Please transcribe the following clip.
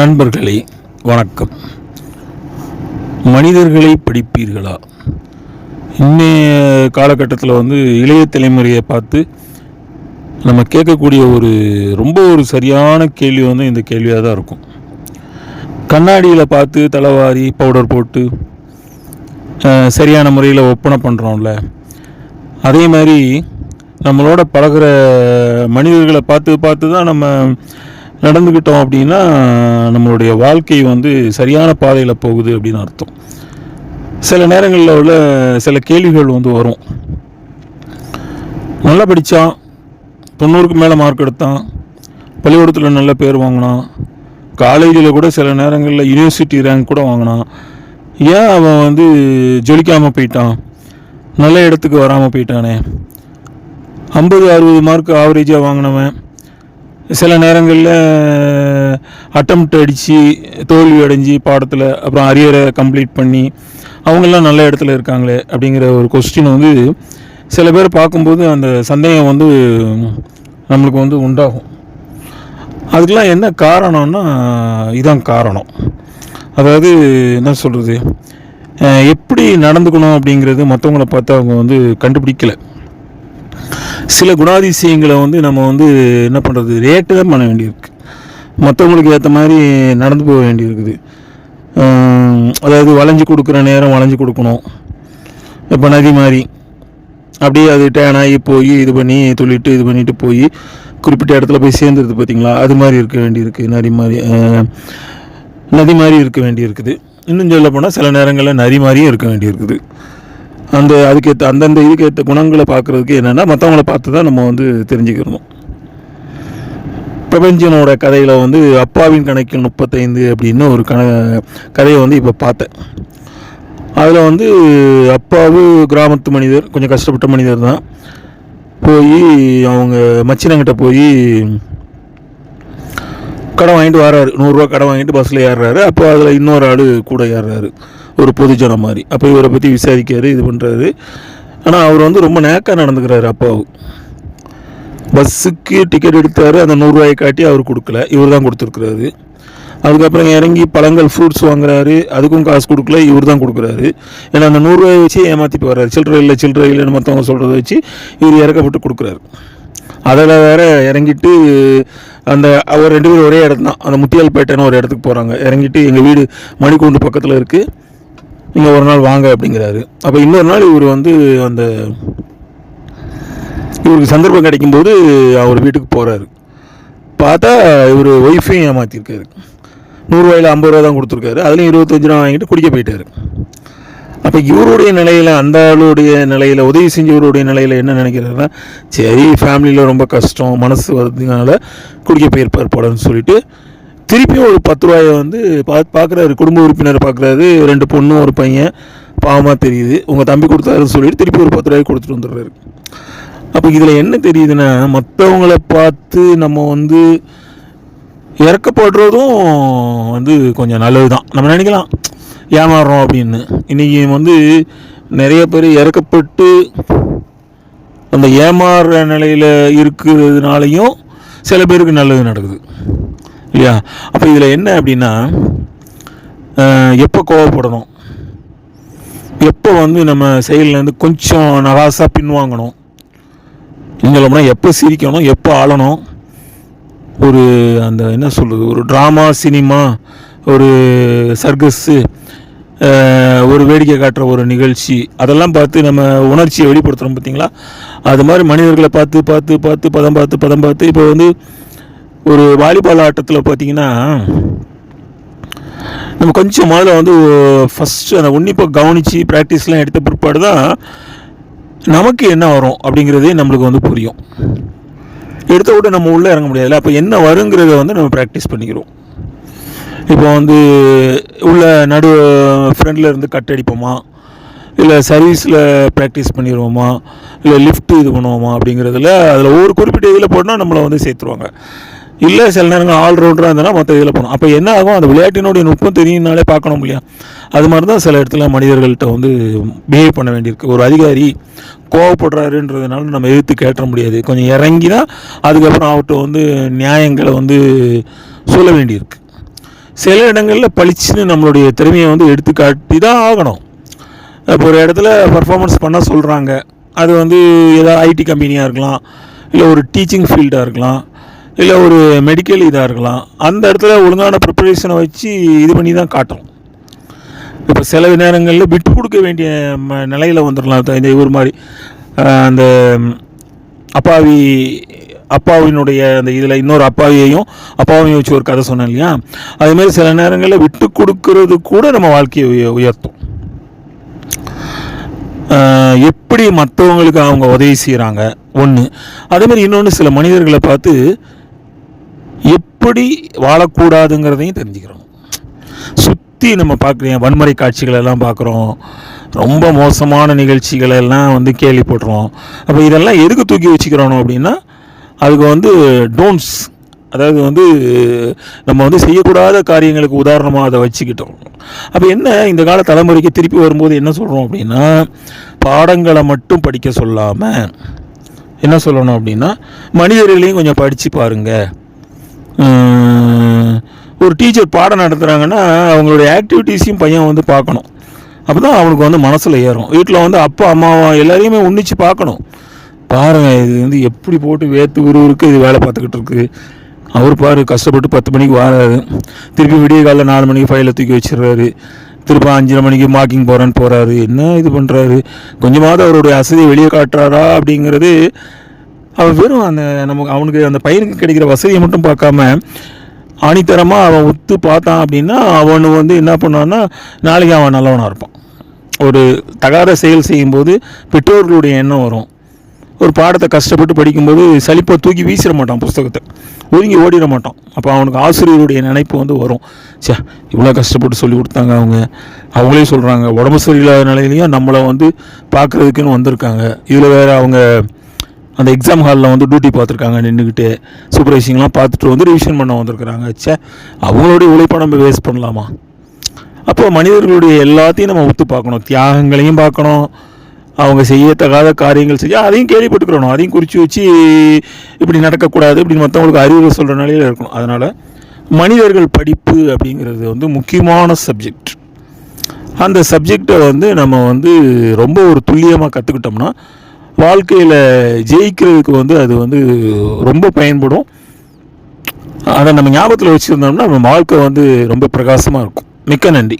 நண்பர்களே வணக்கம். மனிதர்களை படிப்பீர்களா? இன்னைய காலகட்டத்தில் வந்து இளைய தலைமுறையை பார்த்து நம்ம கேட்கக்கூடிய ஒரு ரொம்ப ஒரு சரியான கேள்வி வந்து இந்த கேள்வியாக தான் இருக்கும். கண்ணாடியில் பார்த்து தலைவாரி பவுடர் போட்டு சரியான முறையில் ஒப்பனை பண்ணுறோம்ல அதே மாதிரி நம்மளோட பழகிற மனிதர்களை பார்த்து பார்த்து தான் நம்ம நடந்துக்கிட்டோம் அப்படின்னா நம்மளுடைய வாழ்க்கை வந்து சரியான பாதையில் போகுது அப்படின்னு அர்த்தம். சில நேரங்களில் உள்ள சில கேள்விகள் வந்து வரும். நல்லா படித்தான் தொண்ணூறுக்கு மேலே மார்க் எடுத்தான் பள்ளிக்கூடத்தில் நல்ல பேர் வாங்கினான் காலேஜில் கூட சில நேரங்களில் யூனிவர்சிட்டி ரேங்க் கூட வாங்கினான். ஏன் அவன் வந்து ஜொலிக்காமல் போயிட்டான்? நல்ல இடத்துக்கு வராமல் போயிட்டானே. ஐம்பது அறுபது மார்க் ஆவரேஜாக வாங்கினவன். சில நேரங்களில் அட்டம்ப்ட் அடித்து தோல்வி அடைஞ்சு பாடத்தில் அப்புறம் அரியரை கம்ப்ளீட் பண்ணி அவங்கெல்லாம் நல்ல இடத்துல இருக்காங்களே அப்படிங்கிற ஒரு கொஸ்டின் வந்து சில பேர் பார்க்கும்போது அந்த சந்தேகம் வந்து நம்மளுக்கு வந்து உண்டாகும். அதுக்கெலாம் என்ன காரணம்னா இதுதான் காரணம். அதாவது என்ன சொல்கிறது எப்படி நடந்துக்கணும் அப்படிங்கிறது மற்றவங்கள பார்த்து அவங்க வந்து கண்டுபிடிக்கலை. சில குணாதிசயங்களை வந்து நம்ம வந்து என்ன பண்ணுறது ரேட்டு தான் பண்ண வேண்டியிருக்கு. மற்றவங்களுக்கு ஏற்ற மாதிரி நடந்து போக வேண்டியிருக்குது. அதாவது வளைஞ்சு கொடுக்குற நேரம் வளைஞ்சு கொடுக்கணும். இப்போ நதி மாதிரி. அப்படியே அது டேனாகி போய் இது பண்ணி துள்ளிட்டு இது பண்ணிட்டு போய் குறிப்பிட்ட இடத்துல போய் சேர்ந்துருது பார்த்தீங்களா அது மாதிரி இருக்க வேண்டியிருக்கு நதி மாதிரி. நதி மாதிரி இருக்க வேண்டியிருக்குது. இன்னும் சொல்ல போனால் சில நேரங்களில் நதி மாதிரியும் இருக்க வேண்டியிருக்குது. அந்த அதுக்கேற்ற அந்தந்த இதுக்கேற்ற குணங்களை பார்க்குறதுக்கு என்னென்னா மற்றவங்கள பார்த்து தான் நம்ம வந்து தெரிஞ்சுக்கிறணும் பிரபஞ்சனோட கதையில் வந்து அப்பாவின் கணக்கில் முப்பத்தைந்து அப்படின்னு ஒரு கண கதையை வந்து இப்போ பார்த்தேன். அதில் வந்து அப்பாவு கிராமத்து மனிதர் கொஞ்சம் கஷ்டப்பட்ட மனிதர் தான். போய் அவங்க மச்சினங்கிட்ட போய் கடன் வாங்கிட்டு வராரு. நூறுரூவா கடன் வாங்கிட்டு பஸ்ஸில் ஏறுறாரு. அப்போ அதில் இன்னொரு ஆள் கூட ஏறுறாரு. ஒரு பொதுஜனம் மாதிரி. அப்போ இவரை பற்றி விசாரிக்காரு இது பண்ணுறாரு ஆனால் அவர் வந்து ரொம்ப நேக்காக நடந்துக்கிறாரு அப்பாவு. பஸ்ஸுக்கு டிக்கெட் எடுத்தார். அந்த நூறுரூவாயை காட்டி அவர் கொடுக்கல. இவர் தான் கொடுத்துருக்குறாரு. அதுக்கப்புறம் இறங்கி பழங்கள் ஃப்ரூட்ஸ் வாங்குறாரு. அதுக்கும் காசு கொடுக்கல. இவர் தான் கொடுக்குறாரு. ஏன்னா அந்த நூறுரூவாயை வச்சு ஏமாற்றிட்டு வர்றாரு. சில்லறை இல்லை சில்லறை இல்லைன்னு மற்றவங்க சொல்கிறத வச்சு இவர் இறக்கப்பட்டு கொடுக்குறாரு. அதில் வேற இறங்கிட்டு அந்த அவர் ரெண்டு பேரும் ஒரே இடம் தான். அந்த முத்தியால்பேட்டைன்னு ஒரு இடத்துக்கு போகிறாங்க இறங்கிட்டு எங்கள் வீடு மணிக்கூண்டு பக்கத்தில் இருக்குது நீங்கள் ஒரு நாள் வாங்க அப்படிங்கிறாரு. அப்போ இன்னொரு நாள் இவர் வந்து அந்த இவருக்கு சந்தர்ப்பம் கிடைக்கும்போது அவர் வீட்டுக்கு போகிறாரு பார்த்தா இவர் ஒய்ஃபையும் ஏமாற்றிருக்காரு நூறுரூவாயில் ஐம்பது ரூபா தான் கொடுத்துருக்காரு. அதுலேயும் இருபத்தஞ்சு ரூபா வாங்கிட்டு குடிக்க போயிட்டார். அப்போ இவருடைய நிலையில் அந்த ஆளுடைய நிலையில் உதவி செஞ்சவருடைய நிலையில் என்ன நினைக்கிறாருன்னா சரி ஃபேமிலியில் ரொம்ப கஷ்டம் மனசு வர்றதுனால குடிக்க போயிருப்பார் போலன்னு சொல்லிட்டு திருப்பியும் ஒரு பத்து ரூபாயை வந்து பா பார்க்குறாரு குடும்ப உறுப்பினர் பார்க்குறாரு ரெண்டு பொண்ணும் ஒரு பையன் பாவமாக தெரியுது உங்கள் தம்பி கொடுத்தாருன்னு சொல்லிட்டு திருப்பி ஒரு பத்து ரூபாய் கொடுத்துட்டு வந்துடுறாரு. அப்போ இதில் என்ன தெரியுதுன்னா மற்றவங்கள பார்த்து நம்ம வந்து இறக்கப்படுறதும் வந்து கொஞ்சம் நல்லது தான் நம்ம நினைக்கலாம். ஏமாறுறோம் அப்படின்னு. இன்றைக்கி வந்து நிறைய பேர் இறக்கப்பட்டு அந்த ஏமாறுற நிலையில் இருக்கிறதுனாலையும் சில பேருக்கு நல்லது நடக்குது. இல்லையா? அப்போ இதில் என்ன அப்படின்னா எப்போ கோவப்படணும்? எப்போ வந்து நம்ம செயல்லேருந்து கொஞ்சம் நகாசாக பின்வாங்கணும்? இன்னும் எப்போ சிரிக்கணும் எப்போ ஆளணும்? ஒரு அந்த என்ன சொல்கிறது ஒரு ட்ராமா சினிமா ஒரு சர்க்கஸ்ஸு ஒரு வேடிக்கை காட்டுற ஒரு நிகழ்ச்சி அதெல்லாம் பார்த்து நம்ம உணர்ச்சியை வெளிப்படுத்துகிறோம் பார்த்திங்களா? அது மாதிரி மனிதர்களை பார்த்து பார்த்து பார்த்து பதம் பார்த்து பதம் பார்த்து இப்போ வந்து ஒரு வாலிபால் ஆட்டத்தில் பார்த்தீங்கன்னா நம்ம கொஞ்சம் முதல்ல வந்து ஃபஸ்ட்டு அந்த உன்னிப்பாக கவனித்து ப்ராக்டிஸ்லாம் எடுத்த பிற்பாடு தான் நமக்கு என்ன வரும் அப்படிங்கிறதே நம்மளுக்கு வந்து புரியும். எடுத்த விட நம்ம உள்ளே இறங்க முடியாதுல்ல. அப்போ என்ன வருங்கிறத வந்து நம்ம ப்ராக்டிஸ் பண்ணிக்கிறோம். இப்போ வந்து உள்ள நடு ஃப்ரண்டில் இருந்து கட் அடிப்போமா? இல்லை சர்வீஸில் ப்ராக்டிஸ் பண்ணிடுவோமா இல்லை லிஃப்ட் இது பண்ணுவோமா? அப்படிங்கிறதுல அதில் ஒரு குறிப்பிட்ட இதில் போட்டால் நம்மளை வந்து சேர்த்துருவாங்க. இல்லை சில நேரங்கள் ஆல்ரவுண்டராக இருந்தனா மற்ற இதில் போகணும் அப்போ என்ன ஆகும்? அந்த விளையாட்டினுடைய நுட்பம் தெரியும்னாலே பார்க்கணும் இல்லையா? அது மாதிரி தான் சில இடத்துல மனிதர்கள்ட்ட வந்து பிஹேவ் பண்ண வேண்டியிருக்கு. ஒரு அதிகாரி கோவப்படுறாருன்றதுனால நம்ம எதிர்த்து கேட்ட முடியாது. கொஞ்சம் இறங்கி தான் அதுக்கப்புறம் அவர்கிட்ட வந்து நியாயங்களை வந்து சொல்ல வேண்டியிருக்கு. சில இடங்களில் பளிச்சுன்னு நம்மளுடைய திறமையை வந்து எடுத்துக்காட்டி தான் ஆகணும். இப்போ ஒரு இடத்துல பர்ஃபார்மன்ஸ் பண்ண சொல்கிறாங்க அது வந்து ஏதாவது ஐடி கம்பெனியாக இருக்கலாம் இல்லை ஒரு டீச்சிங் ஃபீல்டாக இருக்கலாம் இல்லை ஒரு மெடிக்கல் இதாக இருக்கலாம். அந்த இடத்துல ஒழுங்கான ப்ரிப்பரேஷனை வச்சு இது பண்ணி தான் காட்டும் இப்போ சில நேரங்களில் விட்டு கொடுக்க வேண்டிய ம நிலையில் வந்துடலாம் இந்த இவர் மாதிரி அந்த அப்பாவி அப்பாவினுடைய அந்த இதில் இன்னொரு அப்பாவியையும் அப்பாவையும் வச்சு ஒரு கதை சொன்னேன் இல்லையா? அதேமாதிரி சில நேரங்களில் விட்டு கொடுக்கறது கூட நம்ம வாழ்க்கையை உயர்த்தும். எப்படி மற்றவங்களுக்கு அவங்க உதவி செய்கிறாங்க ஒன்று அதேமாதிரி இன்னொன்று சில மனிதர்களை பார்த்து எப்படி வாழக்கூடாதுங்கிறதையும் தெரிஞ்சுக்கிறோம். சுற்றி நம்ம பார்க்குறோம் வன்முறை காட்சிகள் எல்லாம் பார்க்குறோம். ரொம்ப மோசமான நிகழ்ச்சிகளெல்லாம் வந்து கேள்விப்படுறோம். அப்போ இதெல்லாம் எதுக்கு தூக்கி வச்சுக்கிறோம் அப்படின்னா அதுக்கு வந்து டோன்ஸ் அதாவது வந்து நம்ம வந்து செய்யக்கூடாத காரியங்களுக்கு உதாரணமாக அதை வச்சுக்கிட்டோம். அப்போ என்ன இந்த கால தலைமுறைக்கு திருப்பி வரும்போது என்ன சொல்கிறோம் அப்படின்னா பாடங்களை மட்டும் படிக்க சொல்லாமல் என்ன சொல்லணும் அப்படின்னா மனிதர்களையும் கொஞ்சம் படித்து பாருங்கள் ஒரு டீச்சர் பாடம் நடத்துகிறாங்கன்னா அவங்களுடைய ஆக்டிவிட்டீஸையும் பையன் வந்து பார்க்கணும். அப்போ தான் அவனுக்கு வந்து மனசில் ஏறும். வீட்டில் வந்து அப்பா அம்மாவா எல்லாரையுமே உன்னிச்சு பார்க்கணும். பாருங்கள் இது வந்து எப்படி போட்டு வேர்த்து உருவருக்கு இது வேலை பார்த்துக்கிட்டு இருக்குது அவர் பாரு கஷ்டப்பட்டு பத்து மணிக்கு வராரு. திருப்பி விடிய காலைல நாலு மணிக்கு ஃபைலை தூக்கி வச்சிடுறாரு. திருப்பி அஞ்சரை மணிக்கு வாக்கிங் போகிறேன்னு போகிறாரு என்ன இது பண்ணுறாரு கொஞ்சமாவது அவருடைய வசதியை வெளியே காட்டுறாரா அப்படிங்கிறது அவன் வெறும் அந்த நமக்கு அவனுக்கு அந்த பையனுக்கு கிடைக்கிற வசதியை மட்டும் பார்க்காம ஆணித்தரமாக அவன் ஒத்து பார்த்தான் அப்படின்னா அவன் வந்து என்ன பண்ணான்னா நாளைக்கு அவன் நல்லவனாக இருப்பான். ஒரு தகாத செயல் செய்யும்போது பெற்றோர்களுடைய எண்ணம் வரும். ஒரு பாடத்தை கஷ்டப்பட்டு படிக்கும்போது சலிப்பை தூக்கி வீசிட மாட்டான் புஸ்தகத்தை. ஒதுங்கி ஓடிட மாட்டான். அப்போ அவனுக்கு ஆசிரியருடைய நினைப்பு வந்து வரும். சே இவ்வளோ கஷ்டப்பட்டு சொல்லி கொடுத்தாங்க அவங்க. அவங்களே சொல்கிறாங்க உடம்பு சரியில்லாத நிலையிலையும் நம்மளை வந்து பார்க்குறதுக்குன்னு வந்திருக்காங்க. இதில் வேறு அவங்க அந்த எக்ஸாம் ஹாலில் வந்து டியூட்டி பார்த்துருக்காங்க நின்றுக்கிட்டு சூப்பர்வைசிங்லாம் பார்த்துட்டு வந்து ரிவிஷன் பண்ண வந்திருக்கிறாங்க. ச்சே அவங்களுடைய உழைப்பை நம்ம வேஸ்ட் பண்ணலாமா? அப்போ மனிதர்களுடைய எல்லாத்தையும் நம்ம ஒத்து பார்க்கணும். தியாகங்களையும் பார்க்கணும். அவங்க செய்யத்தகாத காரியங்கள் செய்ய அதையும் கேள்விப்பட்டுக்கிறணும் அதையும் குறித்து வச்சு இப்படி நடக்கக்கூடாது இப்படி மற்றவங்களுக்கு அறிவுரை சொல்கிற நிலையில் இருக்கணும். அதனால் மனிதர்கள் படிப்பு அப்படிங்கிறது வந்து முக்கியமான சப்ஜெக்ட் அந்த சப்ஜெக்டை வந்து நம்ம வந்து ரொம்ப ஒரு துல்லியமாக கற்றுக்கிட்டோம்னா வாழ்க்கையில் ஜெயிக்கிறதுக்கு வந்து அது வந்து ரொம்ப பயன்படும். அதை நம்ம ஞாபகத்தில் வச்சுருந்தோம்னா நம்ம வாழ்க்கை வந்து ரொம்ப பிரகாசமாக இருக்கும். மிக்க நன்றி.